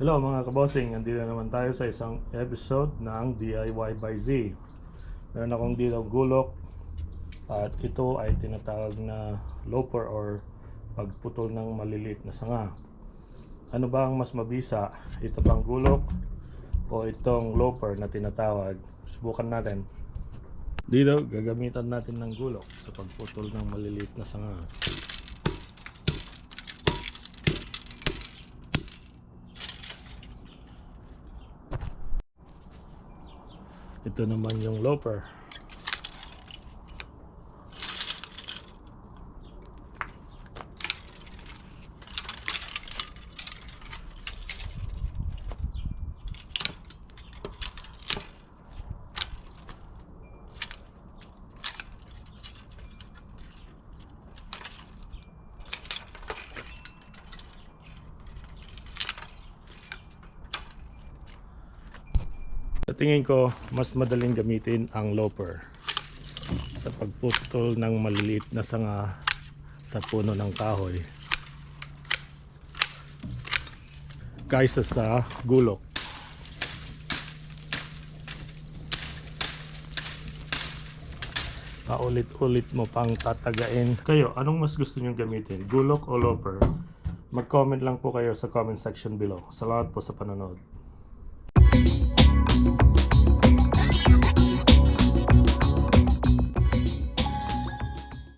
Hello mga kabosing, nandito naman tayo sa isang episode ng DIY by Z. Meron akong dito gulok at ito ay tinatawag na loper or pagputol ng maliliit na sanga. Ano ba ang mas mabisa? Ito bang gulok o itong loper na tinatawag? Subukan natin. Dito, gagamitan natin ng gulok sa pagputol ng maliliit na sanga. Ito naman yung loper. Tingin ko, mas madaling gamitin ang loper sa pagputol ng maliliit na sanga sa puno ng kahoy kaysa sa gulok. Paulit-ulit mo pang tatagain. Kayo, anong mas gusto nyong gamitin? Gulok o loper? Mag-comment lang po kayo sa comment section below. Salamat po sa panonood.